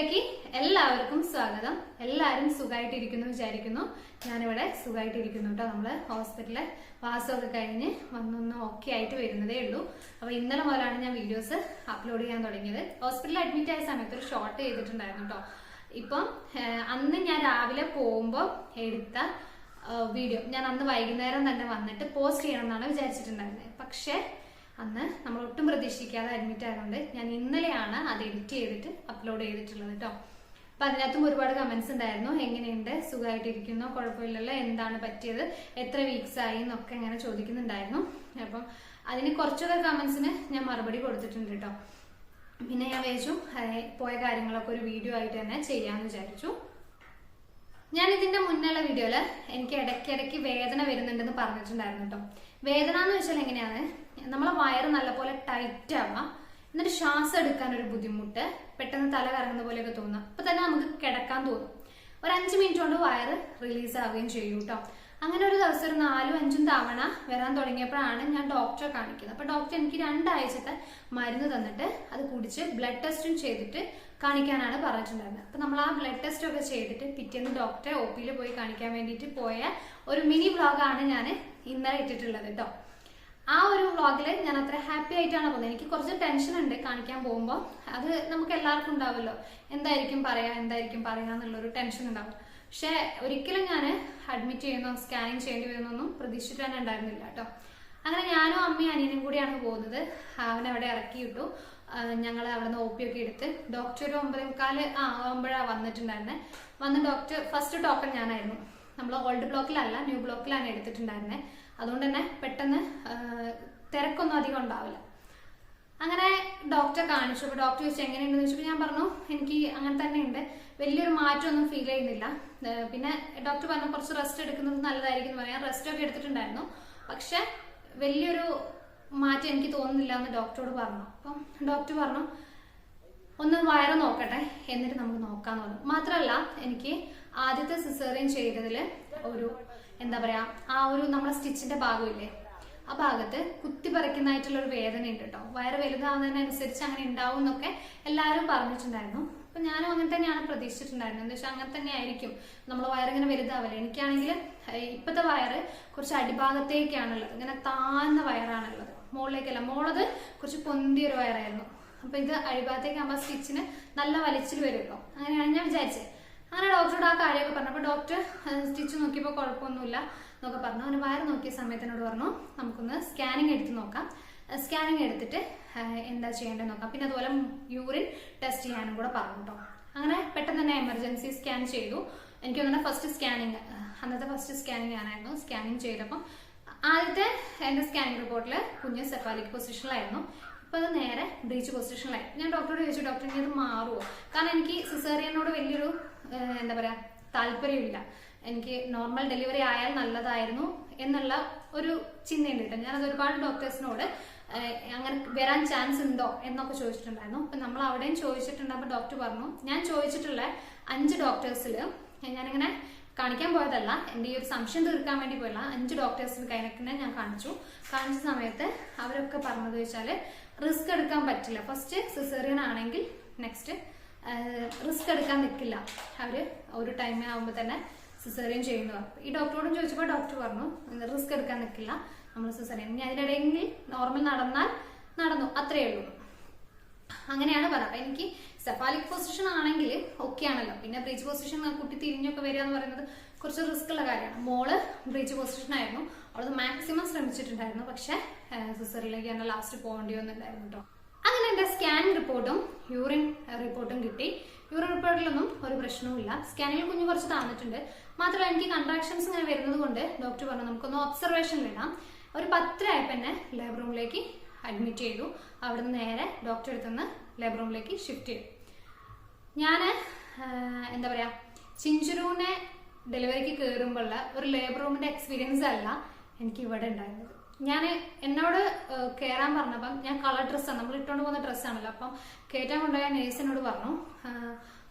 വീഡിയോയിലേക്ക് എല്ലാവർക്കും സ്വാഗതം. എല്ലാവരും സുഖമായിട്ടിരിക്കുന്നു വിചാരിക്കുന്നു. ഞാനിവിടെ സുഖമായിട്ടിരിക്കുന്നു കേട്ടോ നമ്മൾ ഹോസ്പിറ്റലിലെ വാസമൊക്കെ കഴിഞ്ഞ് വന്നൊന്ന് ഓക്കെ ആയിട്ട് വരുന്നതേ ഉള്ളൂ. അപ്പൊ ഇന്നലെ മുതലാണ് ഞാൻ വീഡിയോസ് അപ്ലോഡ് ചെയ്യാൻ തുടങ്ങിയത്. ഹോസ്പിറ്റലിൽ അഡ്മിറ്റ് ആയ സമയത്ത് ഒരു ഷോർട്ട് ചെയ്തിട്ടുണ്ടായിരുന്നു കേട്ടോ ഇപ്പം അന്ന് ഞാൻ രാവിലെ പോകുമ്പോൾ എടുത്ത വീഡിയോ ഞാൻ അന്ന് വൈകുന്നേരം തന്നെ വന്നിട്ട് പോസ്റ്റ് ചെയ്യണം എന്നാണ് വിചാരിച്ചിട്ടുണ്ടായിരുന്നത് പക്ഷേ അന്ന് നമ്മൾ ഒട്ടും പ്രതീക്ഷിക്കാതെ അഡ്മിറ്റ് ആയതുകൊണ്ട് ഞാൻ ഇന്നലെയാണ് അത് എഡിറ്റ് ചെയ്തിട്ട് അപ്ലോഡ് ചെയ്തിട്ടുള്ളത് കേട്ടോ അപ്പൊ അതിനകത്തും ഒരുപാട് കമന്റ്സ് ഉണ്ടായിരുന്നു. എങ്ങനെയുണ്ട്? സുഖമായിട്ടിരിക്കുന്നു കുഴപ്പമില്ലല്ലോ? എന്താണ് പറ്റിയത്? എത്ര വീക്സ് ആയി എന്നൊക്കെ ഇങ്ങനെ ചോദിക്കുന്നുണ്ടായിരുന്നു. അപ്പം അതിന് കുറച്ചൊക്കെ കമന്റ്സിന് ഞാൻ മറുപടി കൊടുത്തിട്ടുണ്ട് കേട്ടോ പിന്നെ ഞാൻ വിചാരിച്ചു പോയ കാര്യങ്ങളൊക്കെ ഒരു വീഡിയോ ആയിട്ട് തന്നെ ചെയ്യാമെന്ന് വിചാരിച്ചു. ഞാൻ ഇതിന്റെ മുന്നുള്ള വീഡിയോയിൽ എനിക്ക് ഇടയ്ക്കിടയ്ക്ക് വേദന വരുന്നുണ്ടെന്ന് പറഞ്ഞിട്ടുണ്ടായിരുന്നു കേട്ടോ വേദന എന്ന് വെച്ചാൽ എങ്ങനെയാണ്? നമ്മളെ വയറ് നല്ലപോലെ ടൈറ്റ് ആവാം എന്നിട്ട് ശ്വാസം എടുക്കാൻ ഒരു ബുദ്ധിമുട്ട്. പെട്ടെന്ന് തല കറങ്ങുന്ന പോലെയൊക്കെ തോന്നുക. അപ്പൊ തന്നെ നമുക്ക് കിടക്കാൻ തോന്നും. ഒരു അഞ്ച് മിനിറ്റ് കൊണ്ട് വയറ് റിലീസ് ആവുകയും ചെയ്യും കേട്ടോ അങ്ങനെ ഒരു ദിവസം ഒരു നാലും അഞ്ചും തവണ വരാൻ തുടങ്ങിയപ്പോഴാണ് ഞാൻ ഡോക്ടറെ കാണിക്കുന്നത്. അപ്പൊ ഡോക്ടർ എനിക്ക് രണ്ടാഴ്ചത്തെ മരുന്ന് തന്നിട്ട് അത് കുടിച്ച് ബ്ലഡ് ടെസ്റ്റും ചെയ്തിട്ട് കാണിക്കാനാണ് പറഞ്ഞിട്ടുണ്ടായിരുന്നത്. അപ്പൊ നമ്മൾ ആ ബ്ലഡ് ടെസ്റ്റ് ഒക്കെ ചെയ്തിട്ട് പിറ്റേന്ന് ഡോക്ടറെ ഒ പിയിൽ പോയി കാണിക്കാൻ വേണ്ടിയിട്ട് പോയ ഒരു മിനി വ്ളോഗാണ് ഞാൻ ഇന്നലെ ഇട്ടിട്ടുള്ളത് കേട്ടോ ആ ഒരു വ്ളോഗിൽ ഞാൻ അത്ര ഹാപ്പി ആയിട്ടാണ് പോകുന്നത്. എനിക്ക് കുറച്ച് ടെൻഷൻ ഉണ്ട് കാണിക്കാൻ പോകുമ്പോൾ അത് നമുക്ക് എല്ലാവർക്കും ഉണ്ടാവുമല്ലോ എന്തായിരിക്കും പറയാ എന്തായിരിക്കും പറയാ എന്നുള്ളൊരു ടെൻഷൻ ഉണ്ടാവും. പക്ഷെ ഒരിക്കലും ഞാൻ അഡ്മിറ്റ് ചെയ്യുന്നോ സ്കാനിങ് ചെയ്യേണ്ടി വരുന്നൊന്നും പ്രതീക്ഷിച്ചിട്ട് തന്നെ ഉണ്ടായിരുന്നില്ല കേട്ടോ. അങ്ങനെ ഞാനും അമ്മയും അനിയനും കൂടിയാണ് പോകുന്നത്. അവനെ അവിടെ ഇറക്കി വിട്ടു ഞങ്ങൾ അവിടെ നിന്ന് ഒ പി ഒക്കെ എടുത്ത് ഡോക്ടർ ഒരു ഒമ്പതേ മുക്കാൽ ആ ഒമ്പഴാ വന്നിട്ടുണ്ടായിരുന്നെ. വന്ന് ഡോക്ടർ ഫസ്റ്റ് ടോക്കൺ ഞാനായിരുന്നു. നമ്മൾ ഓൾഡ് ബ്ലോക്കിലല്ല ന്യൂ ബ്ലോക്കിലാണ് എടുത്തിട്ടുണ്ടായിരുന്നത് അതുകൊണ്ട് തന്നെ പെട്ടെന്ന് തിരക്കൊന്നും അധികം ഉണ്ടാവില്ല. അങ്ങനെ ഡോക്ടറെ കാണിച്ചു. അപ്പൊ ഡോക്ടർ ചോദിച്ചു എങ്ങനെയുണ്ടെന്ന്? ചോദിച്ചപ്പോൾ ഞാൻ പറഞ്ഞു എനിക്ക് അങ്ങനെ തന്നെ ഉണ്ട് വലിയൊരു മാറ്റമൊന്നും ഫീൽ ചെയ്യുന്നില്ല. പിന്നെ ഡോക്ടർ പറഞ്ഞു കുറച്ച് റെസ്റ്റ് എടുക്കുന്നത് നല്ലതായിരിക്കും എന്ന് പറയാം. റെസ്റ്റ് ഒക്കെ എടുത്തിട്ടുണ്ടായിരുന്നു. പക്ഷെ വലിയൊരു മാറ്റം എനിക്ക് തോന്നുന്നില്ല എന്ന് ഡോക്ടറോട് പറഞ്ഞു. അപ്പം ഡോക്ടർ പറഞ്ഞു ഒന്ന് വയറ് നോക്കട്ടെ. എന്നിട്ട് നമുക്ക് നോക്കാന്ന് പറഞ്ഞു. മാത്രമല്ല എനിക്ക് ആദ്യത്തെ സിസേറിയൻ ചെയ്തതിൽ ഒരു എന്താ പറയാ ആ ഒരു നമ്മുടെ സ്റ്റിച്ചിന്റെ ഭാഗമില്ലേ? ആ ഭാഗത്ത് കുത്തി പറിക്കുന്നതായിട്ടുള്ള ഒരു വേദന ഉണ്ട് കേട്ടോ വയറ് വലുതാവുന്നതിനനുസരിച്ച് അങ്ങനെ ഉണ്ടാവും എന്നൊക്കെ എല്ലാവരും പറഞ്ഞിട്ടുണ്ടായിരുന്നു. അപ്പൊ ഞാനും അങ്ങനെ തന്നെയാണ് പ്രതീക്ഷിച്ചിട്ടുണ്ടായിരുന്നത്. എന്താ വെച്ചാൽ അങ്ങനെ തന്നെ ആയിരിക്കും. നമ്മൾ വയറിങ്ങനെ വലുതാവല്ലേ എനിക്കാണെങ്കിൽ ഇപ്പോഴത്തെ വയറ് കുറച്ച് അടിഭാഗത്തേക്കാണുള്ളത്. ഇങ്ങനെ താഴ്ന്ന വയറാണുള്ളത്. മുകളിലേക്കല്ല. മോളത് കുറച്ച് പൊന്തിയൊരു വയറായിരുന്നു. അപ്പൊ ഇത് അടിഭാഗത്തേക്ക് ആകുമ്പോൾ സ്റ്റിച്ചിന് നല്ല വലിച്ചിൽ വരുമല്ലോ അങ്ങനെയാണ് ഞാൻ വിചാരിച്ചത്. അങ്ങനെ ഡോക്ടറോട് ആ കാര്യമൊക്കെ പറഞ്ഞപ്പോൾ ഡോക്ടർ സ്റ്റിച്ച് നോക്കിയപ്പോൾ കുഴപ്പമൊന്നുമില്ല എന്നൊക്കെ പറഞ്ഞു. അവന് വയറ് നോക്കിയ സമയത്തിനോട് പറഞ്ഞു നമുക്കൊന്ന് സ്കാനിങ് എടുത്ത് നോക്കാം. സ്കാനിങ് എടുത്തിട്ട് എന്താ ചെയ്യേണ്ടത് നോക്കാം. പിന്നെ അതുപോലെ യൂറിൻ ടെസ്റ്റ് ചെയ്യാനും കൂടെ പറഞ്ഞു കേട്ടോ. അങ്ങനെ പെട്ടെന്ന് തന്നെ എമർജൻസി സ്കാൻ ചെയ്തു. എനിക്ക് തോന്നുന്ന ഫസ്റ്റ് സ്കാനിങ് അന്നത്തെ ഫസ്റ്റ് സ്കാനിങ് ഞാനായിരുന്നു സ്കാനിങ് ചെയ്തപ്പം ആദ്യത്തെ എന്റെ സ്കാനിങ് റിപ്പോർട്ടിൽ കുഞ്ഞ് സെഫാലിക് പൊസിഷനിലായിരുന്നു ഇപ്പൊ അത് നേരെ ബ്രീച്ച് പൊസിഷനിലായി ഞാൻ ഡോക്ടറോട് ചോദിച്ചു ഡോക്ടർ ഇനി അത് മാറുമോ കാരണം എനിക്ക് സിസേറിയനോട് വലിയൊരു എന്താ പറയാ താല്പര്യമില്ല. എനിക്ക് നോർമൽ ഡെലിവറി ആയാൽ നല്ലതായിരുന്നു എന്നുള്ള ഒരു ചിന്തയുണ്ട് കേട്ടോ. ഞാനത് ഒരുപാട് ഡോക്ടേഴ്സിനോട് അങ്ങനെ വരാൻ ചാൻസ് ഉണ്ടോ എന്നൊക്കെ ചോദിച്ചിട്ടുണ്ടായിരുന്നു. അപ്പൊ നമ്മൾ അവിടെയും ചോദിച്ചിട്ടുണ്ട്. അപ്പൊ ഡോക്ടർ പറഞ്ഞു ഞാൻ ചോദിച്ചിട്ടുള്ള അഞ്ച് ഡോക്ടേഴ്സിൽ ഞാനിങ്ങനെ കാണിക്കാൻ പോയതല്ല എന്റെ ഈ ഒരു സംശയം തീർക്കാൻ വേണ്ടി പോയല്ല അഞ്ച് ഡോക്ടേഴ്സിന് കൈനക്കിനെ ഞാൻ കാണിച്ചു. കാണിച്ച സമയത്ത് അവരൊക്കെ പറഞ്ഞത് വെച്ചാൽ റിസ്ക് എടുക്കാൻ പറ്റില്ല. ഫസ്റ്റ് സിസേറിയൻ ആണെങ്കിൽ നെക്സ്റ്റ് റിസ്ക് എടുക്കാൻ നിൽക്കില്ല അവർ ഒരു ടൈമിൽ ആകുമ്പോൾ തന്നെ സിസേറിയൻ ചെയ്യുന്നു. ഈ ഡോക്ടറോടും ചോദിച്ചപ്പോൾ ഡോക്ടർ പറഞ്ഞു റിസ്ക് എടുക്കാൻ നിൽക്കില്ല നമ്മൾ സിസേറിയൻ ഇനി അതിനിടയിൽ നോർമൽ നടന്നാൽ നടന്നു അത്രയേ ഉള്ളൂ. അങ്ങനെയാണ് പറഞ്ഞത് അപ്പൊ എനിക്ക് സെഫാലിക് പൊസിഷൻ ആണെങ്കിൽ ഓക്കെ ആണല്ലോ. പിന്നെ ബ്രിഡ്ജ് പൊസിഷൻ കുട്ടി തിരിഞ്ഞൊക്കെ വരിക എന്ന് പറയുന്നത് കുറച്ച് റിസ്ക് ഉള്ള കാര്യമാണ്. മോൾ ബ്രിഡ്ജ് പൊസിഷൻ ആയിരുന്നു. അവളത് മാക്സിമം ശ്രമിച്ചിട്ടുണ്ടായിരുന്നു. പക്ഷെ സിസറിലേക്ക് തന്നെ ലാസ്റ്റ് പോകേണ്ടി വന്നിട്ടുണ്ടായിരുന്നു കേട്ടോ എന്റെ സ്കാൻ റിപ്പോർട്ടും യൂറിൻ റിപ്പോർട്ടും കിട്ടി. യൂറിൻ റിപ്പോർട്ടിലൊന്നും ഒരു പ്രശ്നവുമില്ല സ്കാനിൽ കുഞ്ഞു കുറച്ച് താന്നിട്ടുണ്ട്. മാത്രമല്ല എനിക്ക് കൺട്രാക്ഷൻസ് ഇങ്ങനെ വരുന്നത് കൊണ്ട് ഡോക്ടർ പറഞ്ഞു നമുക്കൊന്ന് ഒബ്സർവേഷൻ വേണം ഒരു പത്തരയായപ്പോൾ എന്നെ ലേബർ റൂമിലേക്ക് അഡ്മിറ്റ് ചെയ്തു. അവിടെ നിന്ന് നേരെ ഡോക്ടർ അടുത്തുനിന്ന് ലേബർ റൂമിലേക്ക് ഷിഫ്റ്റ് ചെയ്തു. ഞാൻ എന്താ പറയാ ചിഞ്ചുരൂനെ ഡെലിവറിക്ക് കയറുമ്പോഴുള്ള ഒരു ലേബർ റൂമിന്റെ എക്സ്പീരിയൻസ് അല്ല എനിക്ക് ഇവിടെ ഉണ്ടായിരുന്നത്. ഞാൻ എന്നോട് കയറാൻ പറഞ്ഞപ്പം ഞാൻ കളർ ഡ്രസ്സാണ് നമ്മൾ ഇട്ടുകൊണ്ട് പോകുന്ന ഡ്രസ്സാണല്ലോ അപ്പം കയറ്റാൻ കൊണ്ടുപോയ നേഴ്സിനോട് പറഞ്ഞു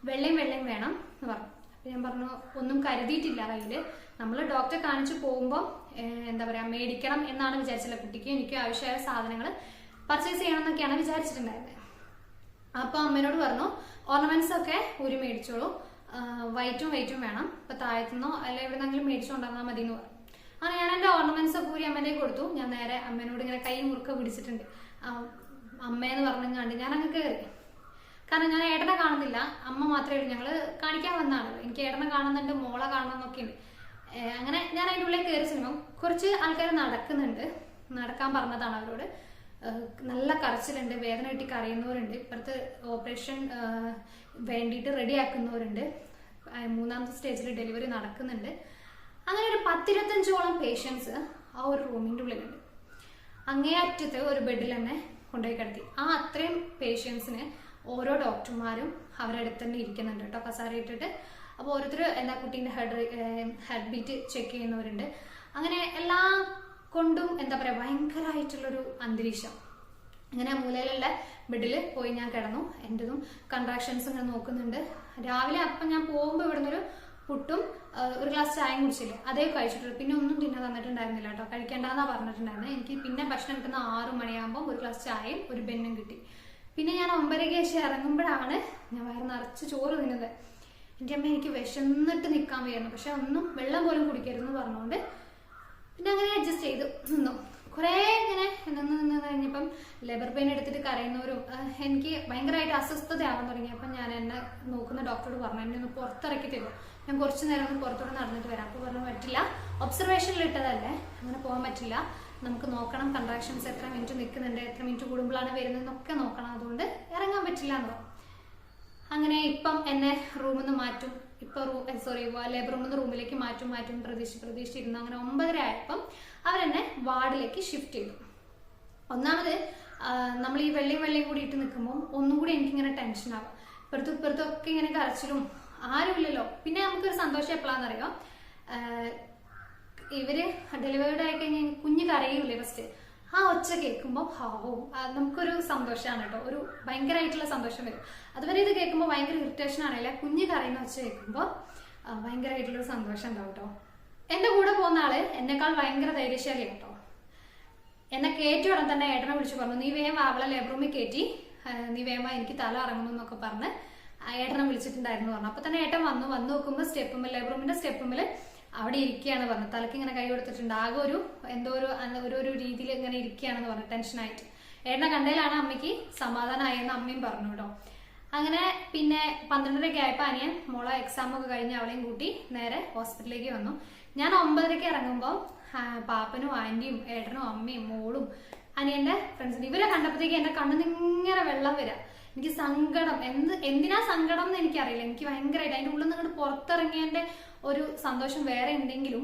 വെള്ളയും വെള്ളയും വേണം എന്ന് പറഞ്ഞു. അപ്പൊ ഞാൻ പറഞ്ഞു ഒന്നും കരുതിയിട്ടില്ല കയ്യിൽ നമ്മൾ ഡോക്ടറെ കാണിച്ചു പോകുമ്പോൾ എന്താ പറയാ മേടിക്കണം എന്നാണ് വിചാരിച്ചില്ല കുട്ടിക്ക് എനിക്ക് ആവശ്യമായ സാധനങ്ങൾ പർച്ചേസ് ചെയ്യണം എന്നൊക്കെയാണ് വിചാരിച്ചിട്ടുണ്ടായിരുന്നത് അപ്പൊ അമ്മേനോട് പറഞ്ഞു ഓർണമെന്റ്സ് ഒക്കെ ഒരു മേടിച്ചോളൂ. വൈറ്റും വൈറ്റും വേണം. ഇപ്പൊ താഴത്തുനിന്നോ അല്ല എവിടെന്നെങ്കിലും മേടിച്ചുകൊണ്ടുവന്നാൽ മതി എന്ന് പറഞ്ഞു. അങ്ങനെ ഞാൻ എന്റെ ഓർണമെന്റ്സ് ഒക്കെ ഊരി അമ്മേനെ കൊടുത്തു. ഞാൻ നേരെ അമ്മേനോട് ഇങ്ങനെ കൈ മുറുക്ക പിടിച്ചിട്ടുണ്ട്. അമ്മയെന്ന് പറഞ്ഞു കണ്ട് ഞാൻ അങ്ങ് കയറി കാരണം ഞാൻ ഏട്ടനെ കാണുന്നില്ല. അമ്മ മാത്രമേ ഉള്ളൂ. ഞങ്ങൾ കാണിക്കാൻ വന്നാണ് എനിക്ക് ഏട്ടനെ കാണുന്നുണ്ട് മോളെ കാണുന്നൊക്കെ ഉണ്ട്. അങ്ങനെ ഞാൻ അതിന്റെ ഉള്ളിൽ കയറി ചെല്ലുമ്പം കുറച്ച് ആൾക്കാർ നടക്കുന്നുണ്ട്. നടക്കാൻ പറഞ്ഞതാണ് അവരോട്. നല്ല കരച്ചിലുണ്ട് വേദന കിട്ടി കരയുന്നവരുണ്ട്. ഇപ്പുറത്ത് ഓപ്പറേഷൻ വേണ്ടിയിട്ട് റെഡി ആക്കുന്നവരുണ്ട് മൂന്നാമത്തെ സ്റ്റേജിൽ ഡെലിവറി നടക്കുന്നുണ്ട്. അങ്ങനെ ഒരു പത്തിരുപത്തഞ്ചോളം പേഷ്യൻസ് ആ ഒരു റൂമിന്റെ ഉള്ളിലുണ്ട്. അങ്ങേയറ്റത്ത് ഒരു ബെഡിൽ തന്നെ കൊണ്ടുപോയി കിടത്തി. ആ അത്രയും പേഷ്യൻസിന് ഓരോ ഡോക്ടർമാരും അവരുടെ അടുത്ത് തന്നെ ഇരിക്കുന്നുണ്ട് കേട്ടോ കസാര ഇട്ടിട്ട്. അപ്പോൾ ഓരോരുത്തർ എല്ലാ കുട്ടീന്റെ ഹെഡ് ഹെഡ് ബീറ്റ് ചെക്ക് ചെയ്യുന്നവരുണ്ട്. അങ്ങനെ എല്ലാ കൊണ്ടും എന്താ പറയുക ഭയങ്കരമായിട്ടുള്ളൊരു അന്തരീക്ഷം. അങ്ങനെ മൂലയിലുള്ള ബെഡിൽ പോയി ഞാൻ കിടന്നു. എന്റെതും കൺട്രാക്ഷൻസ് ഇങ്ങനെ നോക്കുന്നുണ്ട്. രാവിലെ അപ്പം ഞാൻ പോകുമ്പോൾ ഇവിടുന്ന് ഒരു പുട്ടും ഒരു ഗ്ലാസ് ചായയും കുടിച്ചില്ലേ? അതേ കഴിച്ചിട്ടുള്ളൂ. പിന്നെ ഒന്നും തിന്നാൻ തന്നിട്ടുണ്ടായിരുന്നില്ല കേട്ടോ. കഴിക്കേണ്ടെന്നാ പറഞ്ഞിട്ടുണ്ടായിരുന്നത് എനിക്ക് പിന്നെ ഭക്ഷണം കിട്ടുന്ന ആറു മണിയാകുമ്പോൾ ഒരു ഗ്ലാസ് ചായയും ഒരു ബെന്നും കിട്ടി. പിന്നെ ഞാൻ ഒമ്പരയ്ക്ക് ശേഷം ഇറങ്ങുമ്പോഴാണ് ഞാൻ വയറ് നിറച്ച് ചോറ് തിന്നത്. എന്റെ അമ്മ എനിക്ക് വിശന്നിട്ട് നിൽക്കാൻ വയ്യായിരുന്നു. പക്ഷെ ഒന്നും വെള്ളം പോലും കുടിക്കരുതെന്ന് പറഞ്ഞുകൊണ്ട് പിന്നെ അങ്ങനെ അഡ്ജസ്റ്റ് ചെയ്തു നിന്നു. കുറേ ഇങ്ങനെ നിന്ന് നിന്ന് കഴിഞ്ഞപ്പം ലെബർ പെയിൻ എടുത്തിട്ട് കരയുന്നവരും എനിക്ക് ഭയങ്കരമായിട്ട് അസ്വസ്ഥതയാവാൻ തുടങ്ങി. അപ്പം ഞാൻ എന്നെ നോക്കുന്ന ഡോക്ടറോട് പറഞ്ഞു എന്നെ ഒന്ന് പുറത്തിറക്കി തരും ഞാൻ കുറച്ച് നേരം ഒന്ന് പുറത്തോട്ട് നടന്നിട്ട് വരാം. അപ്പോൾ പറഞ്ഞു പറ്റില്ല. ഒബ്സർവേഷനിൽ ഇട്ടതല്ലേ? അങ്ങനെ പോകാൻ പറ്റില്ല. നമുക്ക് നോക്കണം. കൺട്രാക്ഷൻസ് എത്ര മിനിറ്റ് നിൽക്കുന്നുണ്ട്? എത്ര മിനിറ്റ് കൂടുമ്പോഴാണ് വരുന്നതെന്നൊക്കെ നോക്കണം. അതുകൊണ്ട് ഇറങ്ങാൻ പറ്റില്ല എന്ന് അങ്ങനെ ഇപ്പം എന്നെ റൂമിൽ നിന്ന് മാറ്റും. ഇപ്പൊ സോറി ലേബർ റൂമിൽ റൂമിലേക്ക് മാറ്റും മാറ്റും പ്രതീക്ഷ പ്രതീക്ഷിച്ചിരുന്നു. അങ്ങനെ ഒമ്പതര ആയപ്പം അവരെന്നെ വാർഡിലേക്ക് ഷിഫ്റ്റ് ചെയ്തു. ഒന്നാമത് നമ്മൾ ഈ വെള്ളയും വെള്ളയും കൂടി ഇട്ട് നിൽക്കുമ്പോൾ ഒന്നും കൂടി എനിക്കിങ്ങനെ ടെൻഷൻ ആവും. ഇപ്പുറത്തും ഇപ്പുറത്തും ഒക്കെ ഇങ്ങനെ കരച്ചിലും ആരുമില്ലല്ലോ പിന്നെ നമുക്കൊരു സന്തോഷം അറിയാം? ഇവർ ഡെലിവേർഡ് ആയി കഴിഞ്ഞാൽ കുഞ്ഞ് കരയൂലേ ഫസ്റ്റ് ആ ഒച്ച കേൾക്കുമ്പോൾ ഹാവോ നമുക്കൊരു സന്തോഷമാണ് കേട്ടോ. ഒരു ഭയങ്കരമായിട്ടുള്ള സന്തോഷം വരും. അതുവരെ ഇത് കേൾക്കുമ്പോൾ ഭയങ്കര ഇറിറ്റേഷൻ ആണല്ലേ കുഞ്ഞ് കരയുന്ന ഒച്ച കേൾക്കുമ്പോൾ ഭയങ്കരമായിട്ടുള്ളൊരു സന്തോഷം ഉണ്ടാവും കേട്ടോ. എന്റെ കൂടെ പോകുന്ന ആൾ എന്നെക്കാൾ ഭയങ്കര ധൈര്യശാലിയാണ് കേട്ടോ. എന്നെ കയറ്റി ഉടൻ തന്നെ ഏട്ടനെ വിളിച്ചു പറഞ്ഞു നീ വേഗം അവളെ ലേബർ റൂമിൽ കയറ്റി നീ വേഗം എനിക്ക് തല ഇറങ്ങണം എന്നൊക്കെ പറഞ്ഞ് ഏട്ടനെ വിളിച്ചിട്ടുണ്ടായിരുന്നു പറഞ്ഞു. അപ്പൊ തന്നെ ഏട്ടൻ വന്നു. വന്നു നോക്കുമ്പോൾ സ്റ്റെപ്പുമ്മിൽ ലേബർ റൂമിന്റെ സ്റ്റെപ്പുമ്മിൽ അവിടെ ഇരിക്കുകയാണ് പറഞ്ഞത്. തലക്ക് ഇങ്ങനെ കൈ കൊടുത്തിട്ടുണ്ട്. ആകെ ഒരു എന്തോ ഒരു ഓരോരോ രീതിയിൽ ഇങ്ങനെ ഇരിക്കുകയാണെന്ന് പറഞ്ഞു ടെൻഷനായിട്ട് ഏട്ടനെ കണ്ടതിലാണ് അമ്മയ്ക്ക് സമാധാനമായെന്ന് അമ്മയും പറഞ്ഞു കേട്ടോ അങ്ങനെ പിന്നെ പന്ത്രണ്ടരയ്ക്ക് ആയപ്പോൾ അനിയൻ മോളെ എക്സാം ഒക്കെ കഴിഞ്ഞ് അവളെയും കൂട്ടി നേരെ ഹോസ്പിറ്റലിലേക്ക് വന്നു. ഞാൻ ഒമ്പതരയ്ക്ക് ഇറങ്ങുമ്പോൾ പാപ്പനും ആന്റിയും ഏട്ടനും അമ്മയും മോളും അനിയന്റെ ഫ്രണ്ട്സും ഇവരെ കണ്ടപ്പോഴത്തേക്ക് എന്റെ കണ്ണിൽ ഇങ്ങനെ വെള്ളം വരിക എനിക്ക് സങ്കടം. എന്ത് എന്തിനാ സങ്കടം എന്ന് എനിക്കറിയില്ല. എനിക്ക് ഭയങ്കരമായിട്ട് അതിന്റെ ഉള്ളിൽ നിന്ന് അങ്ങോട്ട് പുറത്തിറങ്ങിയതിന്റെ ഒരു സന്തോഷം വേറെ ഉണ്ടെങ്കിലും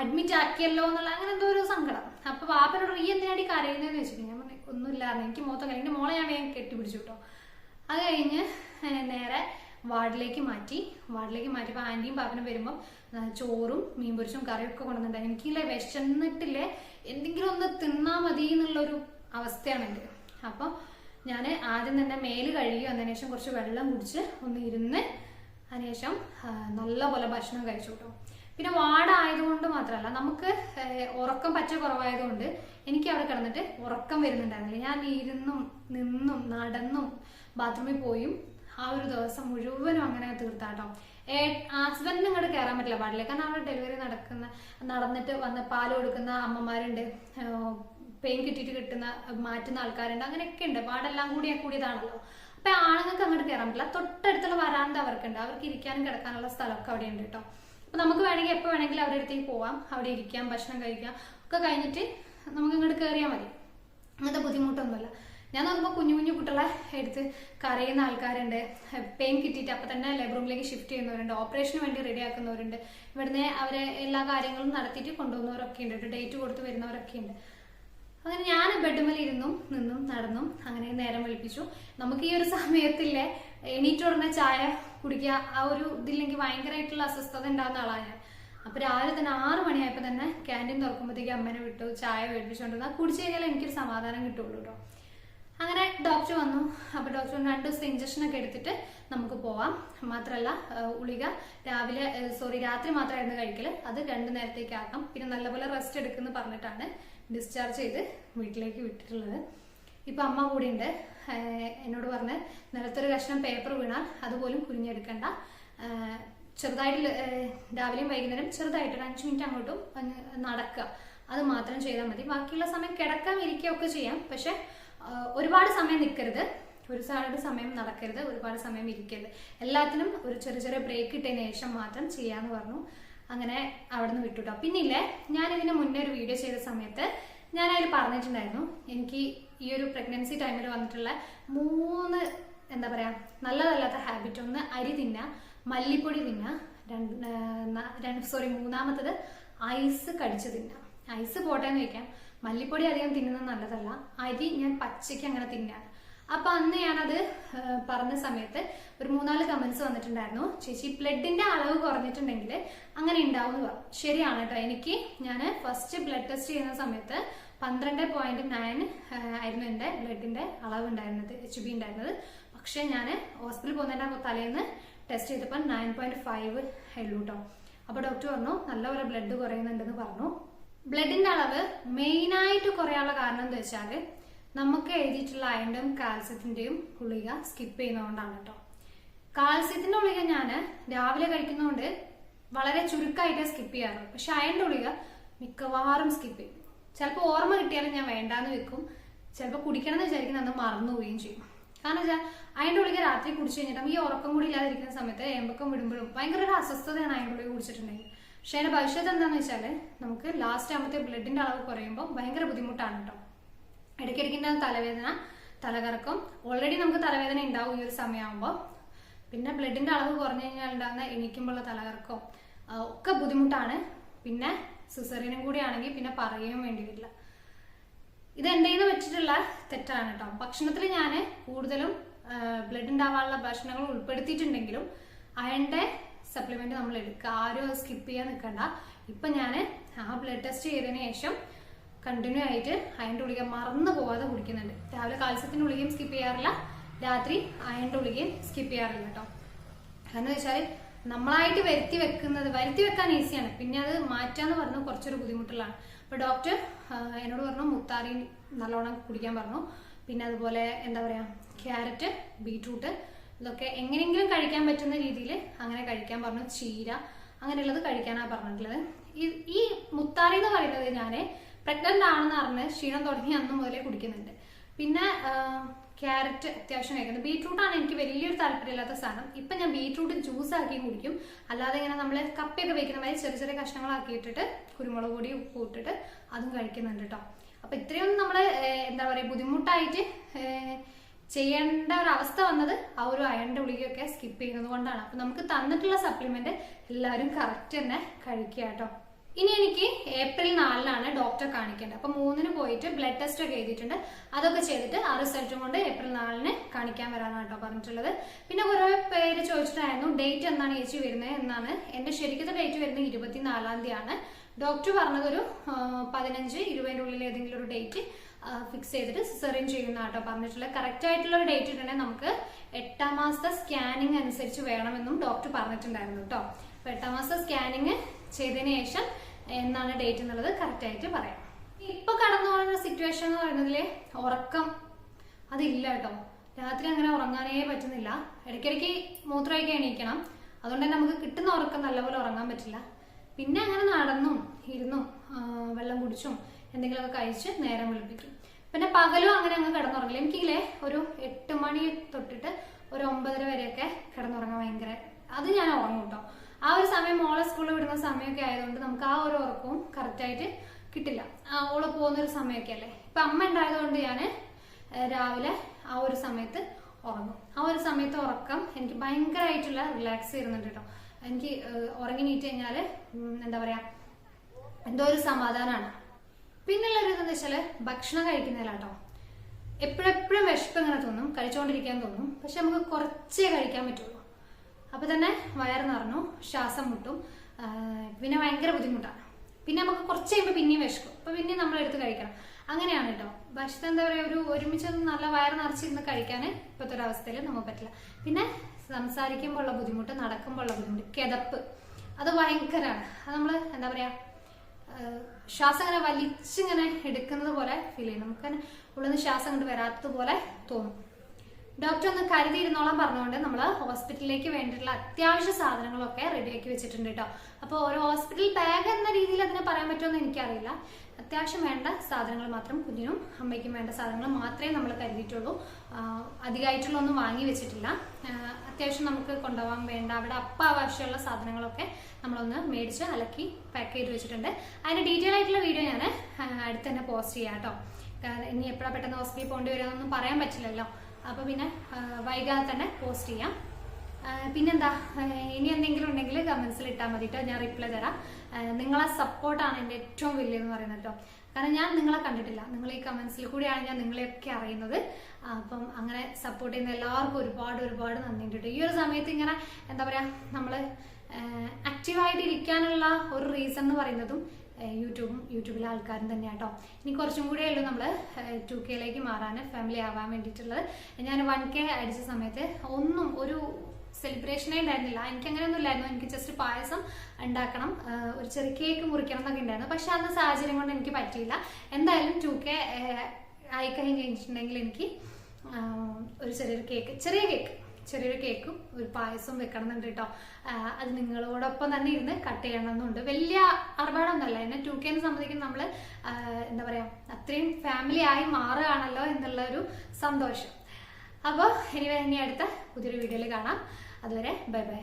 അഡ്മിറ്റ് ആക്കിയല്ലോ എന്നുള്ള അങ്ങനെ എന്തോ ഒരു സങ്കടം. അപ്പൊ പാപ്പനോട് ഈ എന്തിനാടി കരയുന്നതെന്ന് വെച്ചിട്ട് ഞാൻ പറഞ്ഞു ഒന്നുമില്ലായിരുന്നു. എനിക്ക് മൊത്തം കഴിഞ്ഞ മോളെ ഞാൻ വേഗം കെട്ടിപ്പിടിച്ചു കേട്ടോ അത് കഴിഞ്ഞ് നേരെ വാർഡിലേക്ക് മാറ്റി. വാർഡിലേക്ക് മാറ്റിയപ്പോൾ ആന്റിയും പാപ്പനും വരുമ്പോൾ ചോറും മീൻ പൊരിച്ചും കറിയും ഒക്കെ കൊണ്ടുവന്നിട്ടുണ്ട് എനിക്കില്ലേ വിശന്നിട്ടില്ലേ? എന്തെങ്കിലും ഒന്ന് തിന്നാ മതി എന്നുള്ളൊരു അവസ്ഥയാണ് എന്റെ. അപ്പം ഞാൻ ആദ്യം തന്നെ മേൽ കഴുകി വന്നതിന് ശേഷം കുറച്ച് വെള്ളം കുടിച്ച് ഒന്ന് ഇരുന്ന് അതിനുശേഷം നല്ലപോലെ ഭക്ഷണം കഴിച്ചു കേട്ടോ പിന്നെ വാടായതുകൊണ്ട് മാത്രമല്ല നമുക്ക് ഉറക്കം പച്ച കുറവായതുകൊണ്ട് എനിക്ക് അവിടെ കിടന്നിട്ട് ഉറക്കം വരുന്നുണ്ടായിരുന്നില്ല. ഞാൻ ഇരുന്നും നിന്നും നടന്നും ബാത്റൂമിൽ പോയും. ആ ഒരു ദിവസം മുഴുവനും അങ്ങനെ തീർത്താട്ടോ. ഹസ്ബൻഡിന് ഇങ്ങോട്ട് കയറാൻ പറ്റില്ല പാടില്ല. കാരണം അവിടെ ഡെലിവറി നടക്കുന്ന നടന്നിട്ട് വന്ന് പാൽ കൊടുക്കുന്ന അമ്മമാരുണ്ട്. പെയിൻ കിട്ടിയിട്ട് കിട്ടുന്ന മാറ്റുന്ന ആൾക്കാരുണ്ട്. അങ്ങനെയൊക്കെ ഉണ്ട്. പാടെല്ലാം കൂടി കൂടിയതാണല്ലോ. അപ്പൊ ആണുങ്ങൾക്ക് അങ്ങോട്ട് കയറാൻ പറ്റില്ല. തൊട്ടടുത്തുള്ള വരാന്ത അവർക്കുണ്ട്. അവർക്ക് ഇരിക്കാനും കിടക്കാനുള്ള സ്ഥലമൊക്കെ അവിടെ ഉണ്ട് കേട്ടോ. അപ്പൊ നമുക്ക് വേണമെങ്കിൽ എപ്പോ വേണമെങ്കിലും അവരുടെ അടുത്തേക്ക് പോവാം. അവിടെ ഇരിക്കാം ഭക്ഷണം കഴിക്കാം. ഒക്കെ കഴിഞ്ഞിട്ട് നമുക്ക് ഇങ്ങോട്ട് കയറിയാൽ മതി. അങ്ങനത്തെ ബുദ്ധിമുട്ടൊന്നുമില്ല. ഞാൻ നോക്കുമ്പോൾ കുഞ്ഞു കുഞ്ഞു കുട്ടികളെ എടുത്ത് കരയുന്ന ആൾക്കാരുണ്ട്. പെയിൻ കിട്ടിയിട്ട് അപ്പം തന്നെ ലേബർ റൂമിലേക്ക് ഷിഫ്റ്റ് ചെയ്യുന്നവരുണ്ട്. ഓപ്പറേഷന് വേണ്ടി റെഡി ആക്കുന്നവരുണ്ട്. ഇവിടുന്ന് അവരെ എല്ലാ കാര്യങ്ങളും നടത്തിയിട്ട് കൊണ്ടുപോകുന്നവരൊക്കെ ഉണ്ട്. ഡേറ്റ് കൊടുത്ത് വരുന്നവരൊക്കെ ഉണ്ട്. അങ്ങനെ ഞാൻ ബെഡ്മിൽ ഇരുന്നും നിന്നും നടന്നും. അങ്ങനെ നേരം വെളുപ്പിച്ചു. നമുക്ക് ഈ ഒരു സമയത്തില്ലേ എണീറ്റ് ഉടനെ ചായ കുടിക്കുക ആ ഒരു ഇതില്ലെങ്കിൽ ഭയങ്കരമായിട്ടുള്ള അസ്വസ്ഥത ഉണ്ടാകുന്ന ആളാണ് ഞാൻ. അപ്പൊ രാവിലെ തന്നെ ആറ് മണിയായപ്പോ തന്നെ ക്യാന്റീൻ തുറക്കുമ്പോഴത്തേക്ക് അമ്മനെ വിട്ടു ചായ മേടിപ്പിച്ചുകൊണ്ട് അത് കുടിച്ചു കഴിഞ്ഞാൽ എനിക്കൊരു സമാധാനം കിട്ടുള്ളൂ കേട്ടോ അങ്ങനെ ഡോക്ടർ വന്നു. അപ്പൊ ഡോക്ടർ രണ്ട് ദിവസത്തെ ഇഞ്ചക്ഷൻ ഒക്കെ എടുത്തിട്ട് നമുക്ക് പോവാം. മാത്രല്ല ഉളിക രാവിലെ സോറി രാത്രി മാത്രമായിരുന്നു കഴിക്കൽ. അത് രണ്ടു നേരത്തേക്ക് ആക്കാം. പിന്നെ നല്ലപോലെ റെസ്റ്റ് എടുക്കുന്നു പറഞ്ഞിട്ടാണ് ഡിസ്ചാർജ് ചെയ്ത് വീട്ടിലേക്ക് വിട്ടിട്ടുള്ളത്. ഇപ്പൊ അമ്മ കൂടി ഉണ്ട്. എന്നോട് പറഞ്ഞ് നിലത്തൊരു കഷ്ണം പേപ്പർ വീണാൽ അതുപോലും കുഞ്ഞെടുക്കണ്ട ചെറുതായിട്ട് രാവിലെയും വൈകുന്നേരം ചെറുതായിട്ട് ഒരു അഞ്ച് മിനിറ്റ് അങ്ങോട്ടും നടക്കുക. അത് മാത്രം ചെയ്താൽ മതി. ബാക്കിയുള്ള സമയം കിടക്കാൻ ഇരിക്കുകയൊക്കെ ചെയ്യാം. പക്ഷെ ഒരുപാട് സമയം നിൽക്കരുത് ഒരുപാട് സമയം നടക്കരുത്. ഒരുപാട് സമയം ഇരിക്കരുത്. എല്ലാത്തിനും ഒരു ചെറിയ ചെറിയ ബ്രേക്ക് കിട്ടിയതിന് ശേഷം മാത്രം ചെയ്യാന്ന് പറഞ്ഞു. അങ്ങനെ അവിടെ നിന്ന് വിട്ടുട്ടോ. പിന്നില്ലേ ഞാൻ ഇതിന് മുന്നേ ഒരു വീഡിയോ ചെയ്ത സമയത്ത് ഞാൻ അതിൽ പറഞ്ഞിട്ടുണ്ടായിരുന്നു. എനിക്ക് ഈ ഒരു പ്രഗ്നൻസി ടൈമിൽ വന്നിട്ടുള്ള മൂന്ന് എന്താ പറയാ നല്ലതല്ലാത്ത ഹാബിറ്റ് ഒന്ന് അരി തിന്ന മല്ലിപ്പൊടി തിന്ന രണ്ട് സോറി മൂന്നാമത്തത് ഐസ് കടിച്ചു തിന്ന. ഐസ് പോട്ടെ എന്ന് മല്ലിപ്പൊടി അധികം തിന്നുന്നത് നല്ലതല്ല. അരി ഞാൻ പച്ചയ്ക്ക് അങ്ങനെ തിന്നാണ് അപ്പൊ അന്ന് ഞാനത് പറഞ്ഞ സമയത്ത് ഒരു മൂന്നാൽ കമന്റ്സ് വന്നിട്ടുണ്ടായിരുന്നു. ചേച്ചി ബ്ലഡിന്റെ അളവ് കുറഞ്ഞിട്ടുണ്ടെങ്കിൽ അങ്ങനെ ഉണ്ടാവും എന്ന് പറഞ്ഞു ശരിയാണ് കേട്ടോ എനിക്ക് ഞാൻ ഫസ്റ്റ് ബ്ലഡ് ടെസ്റ്റ് ചെയ്യുന്ന സമയത്ത് പന്ത്രണ്ട് പോയിന്റ് നയൻ ആയിരുന്നു എന്റെ ബ്ലഡിന്റെ അളവ് ഉണ്ടായിരുന്നത് എച്ച് ബി ഉണ്ടായിരുന്നത്. പക്ഷെ ഞാൻ ഹോസ്പിറ്റലിൽ പോകുന്നതിന്റെ തലേന്ന് ടെസ്റ്റ് ചെയ്തപ്പോൾ നയൻ പോയിന്റ് ഫൈവ് ഉള്ളൂ കേട്ടോ അപ്പൊ ഡോക്ടർ പറഞ്ഞു നല്ലപോലെ ബ്ലഡ് കുറയുന്നുണ്ടെന്ന് പറഞ്ഞു. ബ്ലഡിന്റെ അളവ് മെയിൻ ആയിട്ട് കുറയാനുള്ള കാരണം എന്താ വെച്ചാൽ നമുക്ക് എഴുതിയിട്ടുള്ള അയണിന്റെയും കാൽസ്യത്തിന്റെയും ഗുളിക സ്കിപ്പ് ചെയ്യുന്നതുകൊണ്ടാണ് കേട്ടോ കാൽസ്യത്തിന്റെ ഗുളിക ഞാൻ രാവിലെ കഴിക്കുന്നതുകൊണ്ട് വളരെ ചുരുക്കമായിട്ട് സ്കിപ്പ് ചെയ്യാറുള്ളൂ പക്ഷെ അയണിന്റെ ഗുളിക മിക്കവാറും സ്കിപ്പ് ചെയ്യും. ചിലപ്പോൾ ഓർമ്മ കിട്ടിയാലും ഞാൻ വേണ്ടാന്ന് വെക്കും. ചിലപ്പോൾ കുടിക്കണം എന്ന് വിചാരിക്കുന്ന അന്ന് മറന്നുപോവുകയും ചെയ്യും. കാരണം വെച്ചാൽ അതിന്റെ ഗുളിക രാത്രി കുടിച്ചു കഴിഞ്ഞിട്ട് ഈ ഉറക്കം കൂടി ഇല്ലാതിരിക്കുന്ന സമയത്ത് ഏമ്പക്കം വിടുമ്പോഴും ഭയങ്കര ഒരു അസ്വസ്ഥതയാണ് അതിന്റെ ഗുളിക കുടിച്ചിട്ടുണ്ടെങ്കിൽ. പക്ഷെ അതിന്റെ ഭവിഷ്യത്ത് എന്താണെന്ന് വെച്ചാൽ നമുക്ക് ലാസ്റ്റ് ആകുമ്പോഴത്തെ ബ്ലഡിന്റെ അളവ് കുറയുമ്പോൾ ഭയങ്കര ബുദ്ധിമുട്ടാണ് കേട്ടോ ഇടയ്ക്കിടയ്ക്ക് തലവേദന തലകറക്കം ഓൾറെഡി നമുക്ക് തലവേദന ഉണ്ടാവും ഈ ഒരു സമയമാകുമ്പോൾ പിന്നെ ബ്ലഡിന്റെ അളവ് കുറഞ്ഞു കഴിഞ്ഞാൽ ഉണ്ടാകുന്ന എണീക്കുമ്പോഴുള്ള തലകറക്കം ഒക്കെ ബുദ്ധിമുട്ടാണ്. പിന്നെ സിസറിനും കൂടി ആണെങ്കിൽ പിന്നെ പറയുകയും വേണ്ടി വരില്ല. ഇത് എന്റെ വെച്ചിട്ടുള്ള തെറ്റാണ് കേട്ടോ ഭക്ഷണത്തിൽ ഞാൻ കൂടുതലും ബ്ലഡ് ഉണ്ടാവാനുള്ള ഭക്ഷണങ്ങൾ ഉൾപ്പെടുത്തിയിട്ടുണ്ടെങ്കിലും അയണിന്റെ സപ്ലിമെന്റ് നമ്മൾ എടുക്കുക ആരും സ്കിപ്പ് ചെയ്യാൻ നിൽക്കണ്ട ഇപ്പൊ ഞാൻ ആ ബ്ലഡ് ടെസ്റ്റ് ചെയ്തതിന് ശേഷം കണ്ടിന്യൂ ആയിട്ട് അയണ്ട് ഗുളിക മറന്നു പോവാതെ കുടിക്കുന്നുണ്ട്. രാവിലെ കാൽസ്യത്തിന്റെ ഗുളികയും സ്കിപ്പ് ചെയ്യാറില്ല രാത്രി അയൺ ഗുളികയും സ്കിപ്പ് ചെയ്യാറില്ല കേട്ടോ എന്ന് വെച്ചാൽ നമ്മളായിട്ട് വരുത്തി വെക്കുന്നത് വരുത്തി വെക്കാൻ ഈസിയാണ് പിന്നെ അത് മാറ്റാന്ന് പറഞ്ഞു കുറച്ചൊരു ബുദ്ധിമുട്ടുള്ളതാണ് അപ്പൊ ഡോക്ടർ എന്നോട് പറഞ്ഞു മുത്താറി നല്ലോണം കുടിക്കാൻ പറഞ്ഞു. പിന്നെ അതുപോലെ എന്താ പറയാ ക്യാരറ്റ് ബീട്രൂട്ട് ഇതൊക്കെ എങ്ങനെയെങ്കിലും കഴിക്കാൻ പറ്റുന്ന രീതിയിൽ അങ്ങനെ കഴിക്കാൻ പറഞ്ഞു. ചീര അങ്ങനെയുള്ളത് കഴിക്കാനാണ് പറഞ്ഞിട്ടുള്ളത്. ഈ മുത്താറി എന്ന് പറയുന്നത് ഞാൻ പ്രഗ്നന്റ് ആണെന്ന് അറിഞ്ഞ് ക്ഷീണം തുടങ്ങി അന്ന് മുതലേ കുടിക്കുന്നുണ്ട്. പിന്നെ ക്യാരറ്റ് അത്യാവശ്യം കഴിക്കുന്നത് ബീട്രൂട്ടാണ് എനിക്ക് വലിയൊരു താല്പര്യമില്ലാത്ത സാധനം. ഇപ്പം ഞാൻ ബീട്രൂട്ട് ജ്യൂസ് ആക്കി കുടിക്കും. അല്ലാതെ ഇങ്ങനെ നമ്മൾ കപ്പയൊക്കെ വെക്കുന്ന മാതിരി ചെറിയ ചെറിയ കഷ്ണങ്ങളാക്കിയിട്ടിട്ട് കുരുമുളക് പൊടി ഉപ്പ് ഇട്ടിട്ട് അതും കഴിക്കുന്നുണ്ട് കേട്ടോ അപ്പം ഇത്രയൊന്നും നമ്മൾ എന്താ പറയുക ബുദ്ധിമുട്ടായിട്ട് ചെയ്യേണ്ട ഒരു അവസ്ഥ വന്നത് ആ ഒരു അയണിന്റെ ഗുളികയൊക്കെ സ്കിപ്പ് ചെയ്യുന്നത് കൊണ്ടാണ്. അപ്പൊ നമുക്ക് തന്നിട്ടുള്ള സപ്ലിമെന്റ് എല്ലാവരും കറക്റ്റ് തന്നെ കഴിക്കുക കേട്ടോ. ഇനി എനിക്ക് ഏപ്രിൽ നാലിനാണ് ഡോക്ടറെ കാണിക്കേണ്ടത്. അപ്പൊ മൂന്നിന് പോയിട്ട് ബ്ലഡ് ടെസ്റ്റ് ഒക്കെ എഴുതിയിട്ടുണ്ട്. അതൊക്കെ ചെയ്തിട്ട് ആ റിസൾട്ടും കൊണ്ട് ഏപ്രിൽ നാലിന് കാണിക്കാൻ വരാനാണ് കേട്ടോ പറഞ്ഞിട്ടുള്ളത്. പിന്നെ കുറെ പേര് ചോദിച്ചിട്ടായിരുന്നു ഡേറ്റ് എന്നാണ് ചേച്ചി വരുന്നത് എന്നാണ്. എന്റെ ശരിക്കത്തെ ഡേറ്റ് വരുന്നത് ഇരുപത്തിനാലാം തീയതിയാണ്. ഡോക്ടർ പറഞ്ഞത് ഒരു പതിനഞ്ച് ഇരുപതിന്റെ ഉള്ളിൽ ഏതെങ്കിലും ഒരു ഡേറ്റ് ഫിക്സ് ചെയ്തിട്ട് സിസറിൻ ചെയ്യുന്ന കേട്ടോ പറഞ്ഞിട്ടുള്ള കറക്റ്റ് ആയിട്ടുള്ള ഒരു ഡേറ്റ് ഇട്ടുണ്ടെങ്കിൽ നമുക്ക് എട്ടാം മാസത്തെ സ്കാനിങ് അനുസരിച്ച് വേണമെന്നും ഡോക്ടർ പറഞ്ഞിട്ടുണ്ടായിരുന്നു കേട്ടോ അപ്പൊ എട്ടാം മാസത്തെ സ്കാനിങ് ചെയ്തതിന് ശേഷം എന്നാണ് ഡേറ്റ് എന്നുള്ളത് കറക്റ്റ് ആയിട്ട് പറയാം. ഇപ്പൊ കടന്നു പോകുന്ന സിറ്റുവേഷൻ എന്ന് പറയുന്നതിൽ ഉറക്കം അതില്ല കേട്ടോ രാത്രി അങ്ങനെ ഉറങ്ങാനേ പറ്റുന്നില്ല. ഇടയ്ക്കിടയ്ക്ക് മൂത്രമൊക്കെ എണീക്കണം. അതുകൊണ്ട് തന്നെ നമുക്ക് കിട്ടുന്ന ഉറക്കം നല്ലപോലെ ഉറങ്ങാൻ പറ്റില്ല. പിന്നെ അങ്ങനെ നടന്നും ഇരുന്നും വെള്ളം കുടിച്ചും എന്തെങ്കിലുമൊക്കെ കഴിച്ച് നേരം വിളിപ്പിക്കും. പിന്നെ പകലും അങ്ങനെ അങ്ങ് കിടന്നുറങ്ങില്ല. എനിക്കില്ലേ ഒരു എട്ട് മണി തൊട്ടിട്ട് ഒരു ഒമ്പതര വരെയൊക്കെ കിടന്നുറങ്ങാൻ ഭയങ്കര അത് ഞാൻ ഉറങ്ങും കേട്ടോ ആ ഒരു സമയം മോളെ സ്കൂളിൽ വിടുന്ന സമയമൊക്കെ ആയതുകൊണ്ട് നമുക്ക് ആ ഒരു ഉറക്കവും കറക്റ്റായിട്ട് കിട്ടില്ല. ആ, ഓൾ പോകുന്ന ഒരു സമയമൊക്കെ അല്ലേ? ഇപ്പൊ അമ്മ ഉണ്ടായതുകൊണ്ട് ഞാൻ രാവിലെ ആ ഒരു സമയത്ത് ഉറങ്ങും. ആ ഒരു സമയത്ത് ഉറക്കം എനിക്ക് ഭയങ്കരമായിട്ടുള്ള റിലാക്സ് ചെയ്യുന്നുണ്ട് കേട്ടോ. എനിക്ക് ഉറങ്ങി നീറ്റ് കഴിഞ്ഞാൽ എന്താ പറയാ എന്തോ ഒരു സമാധാനമാണ് പിന്നെയുള്ള ഒരു ഇതെന്ന് വെച്ചാൽ ഭക്ഷണം കഴിക്കുന്നതിലാട്ടോ. എപ്പോഴെപ്പോഴും വിശപ്പ് ഇങ്ങനെ തോന്നും കഴിച്ചുകൊണ്ടിരിക്കാൻ തോന്നും. പക്ഷെ നമുക്ക് കുറച്ചേ കഴിക്കാൻ പറ്റുള്ളൂ. അപ്പൊ തന്നെ വയറ് നിറഞ്ഞു ശ്വാസം മുട്ടും പിന്നെ ഭയങ്കര ബുദ്ധിമുട്ടാണ്. പിന്നെ നമുക്ക് കുറച്ച് കഴിയുമ്പോൾ പിന്നെയും വിശക്കും. അപ്പൊ പിന്നെയും നമ്മൾ എടുത്ത് കഴിക്കണം. അങ്ങനെയാണ് കേട്ടോ. ഭക്ഷണം എന്താ പറയുക ഒരു ഒരുമിച്ച് ഒന്ന് നല്ല വയറ് നിറച്ചിരുന്ന് കഴിക്കാൻ ഇപ്പോഴത്തെ ഒരു അവസ്ഥയിൽ നമുക്ക് പറ്റില്ല. പിന്നെ സംസാരിക്കുമ്പോൾ ഉള്ള ബുദ്ധിമുട്ട് നടക്കുമ്പോൾ ഉള്ള ബുദ്ധിമുട്ട് കിതപ്പ്. അത് ഭയങ്കരമാണ് അത് നമ്മൾ എന്താ പറയാ ഏഹ് ശ്വാസം അങ്ങനെ വലിച്ചിങ്ങനെ എടുക്കുന്നത് പോലെ ഫീൽ ചെയ്യും. നമുക്ക് ഉള്ളിൽ ശ്വാസം കൊണ്ട് വരാത്തത് പോലെ തോന്നും. ഡോക്ടർ ഒന്ന് കരുതിയിരുന്നോളം പറഞ്ഞുകൊണ്ട് നമ്മൾ ഹോസ്പിറ്റലിലേക്ക് വേണ്ടിയിട്ടുള്ള അത്യാവശ്യ സാധനങ്ങളൊക്കെ റെഡിയാക്കി വെച്ചിട്ടുണ്ട് കേട്ടോ അപ്പോൾ ഒരു ഹോസ്പിറ്റൽ ബാഗ് എന്ന രീതിയിൽ അതിനെ പറയാൻ പറ്റുമെന്ന് എനിക്കറിയില്ല. അത്യാവശ്യം വേണ്ട സാധനങ്ങൾ മാത്രം കുഞ്ഞിനും അമ്മയ്ക്കും വേണ്ട സാധനങ്ങൾ മാത്രമേ നമ്മൾ കരുതിയിട്ടുള്ളൂ. അധികമായിട്ടുള്ള ഒന്നും വാങ്ങി വെച്ചിട്ടില്ല. അത്യാവശ്യം നമുക്ക് കൊണ്ടുപോകാൻ വേണ്ട അവിടെ അപ്പ ആവശ്യമുള്ള സാധനങ്ങളൊക്കെ നമ്മളൊന്ന് മേടിച്ച് അലക്കി പാക്ക് ചെയ്ത് വെച്ചിട്ടുണ്ട്. അതിന്റെ ഡീറ്റെയിൽ ആയിട്ടുള്ള വീഡിയോ ഞാൻ അടുത്ത് തന്നെ പോസ്റ്റ് ചെയ്യാം കേട്ടോ. ഇനി എപ്പോഴാണ് പെട്ടെന്ന് ഹോസ്പിറ്റലിൽ പോകേണ്ടി വരാമെന്നൊന്നും പറയാൻ പറ്റില്ലല്ലോ. അപ്പോൾ പിന്നെ വൈകാതെ തന്നെ പോസ്റ്റ് ചെയ്യാം. പിന്നെന്താ ഇനി എന്തെങ്കിലും ഉണ്ടെങ്കിൽ കമൻസിൽ ഇട്ടാൽ മതി കേട്ടോ ഞാൻ റിപ്ലൈ തരാം. നിങ്ങളെ സപ്പോർട്ടാണ് എന്റെ ഏറ്റവും വലിയതെന്ന് പറയുന്നത് കേട്ടോ കാരണം ഞാൻ നിങ്ങളെ കണ്ടിട്ടില്ല. നിങ്ങൾ ഈ കമൻസിൽ കൂടിയാണ് ഞാൻ നിങ്ങളെയൊക്കെ അറിയുന്നത്. അപ്പം അങ്ങനെ സപ്പോർട്ട് ചെയ്യുന്ന എല്ലാവർക്കും ഒരുപാട് ഒരുപാട് നന്ദിയുണ്ട് കേട്ടോ ഈ ഒരു സമയത്ത് ഇങ്ങനെ എന്താ പറയുക നമ്മൾ ആക്റ്റീവായിട്ട് ഇരിക്കാനുള്ള ഒരു റീസൺ എന്ന് പറയുന്നതും യൂട്യൂബും യൂട്യൂബിലെ ആൾക്കാരും തന്നെയാണ് കേട്ടോ ഇനി കുറച്ചും കൂടെ ഉള്ളൂ നമ്മൾ ടു കെയിലേക്ക് മാറാൻ ഫാമിലി ആവാൻ വേണ്ടിയിട്ടുള്ളത്. ഞാൻ വൺ കെ അടിച്ച സമയത്ത് ഒന്നും ഒരു സെലിബ്രേഷനേ ഉണ്ടായിരുന്നില്ല. എനിക്ക് അങ്ങനെയൊന്നും ഇല്ലായിരുന്നു. എനിക്ക് ജസ്റ്റ് പായസം ഉണ്ടാക്കണം. ഒരു ചെറിയ കേക്ക് മുറിക്കണം എന്നൊക്കെ ഉണ്ടായിരുന്നു. പക്ഷെ അന്ന് സാഹചര്യം കൊണ്ട് എനിക്ക് പറ്റിയില്ല. എന്തായാലും ടു കെ ആയി കഴിഞ്ഞിട്ടുണ്ടെങ്കിൽ എനിക്ക് ഒരു ചെറിയൊരു കേക്ക് ചെറിയ കേക്ക് ചെറിയൊരു കേക്കും ഒരു പായസവും വെക്കണം എന്നുണ്ട് കേട്ടോ അത് നിങ്ങളോടൊപ്പം തന്നെ ഇരുന്ന് കട്ട് ചെയ്യണമെന്നുണ്ട്. വലിയ ആർഭാടമൊന്നുമല്ല. എന്നെ ടു കെനെ സംബന്ധിക്കും നമ്മൾ എന്താ പറയാ അത്രയും ഫാമിലി ആയി മാറുകയാണല്ലോ എന്നുള്ള ഒരു സന്തോഷം. അപ്പോൾ ഇനി ഇനി അടുത്ത പുതിയൊരു വീഡിയോയിൽ കാണാം. അതുവരെ ബൈ ബൈ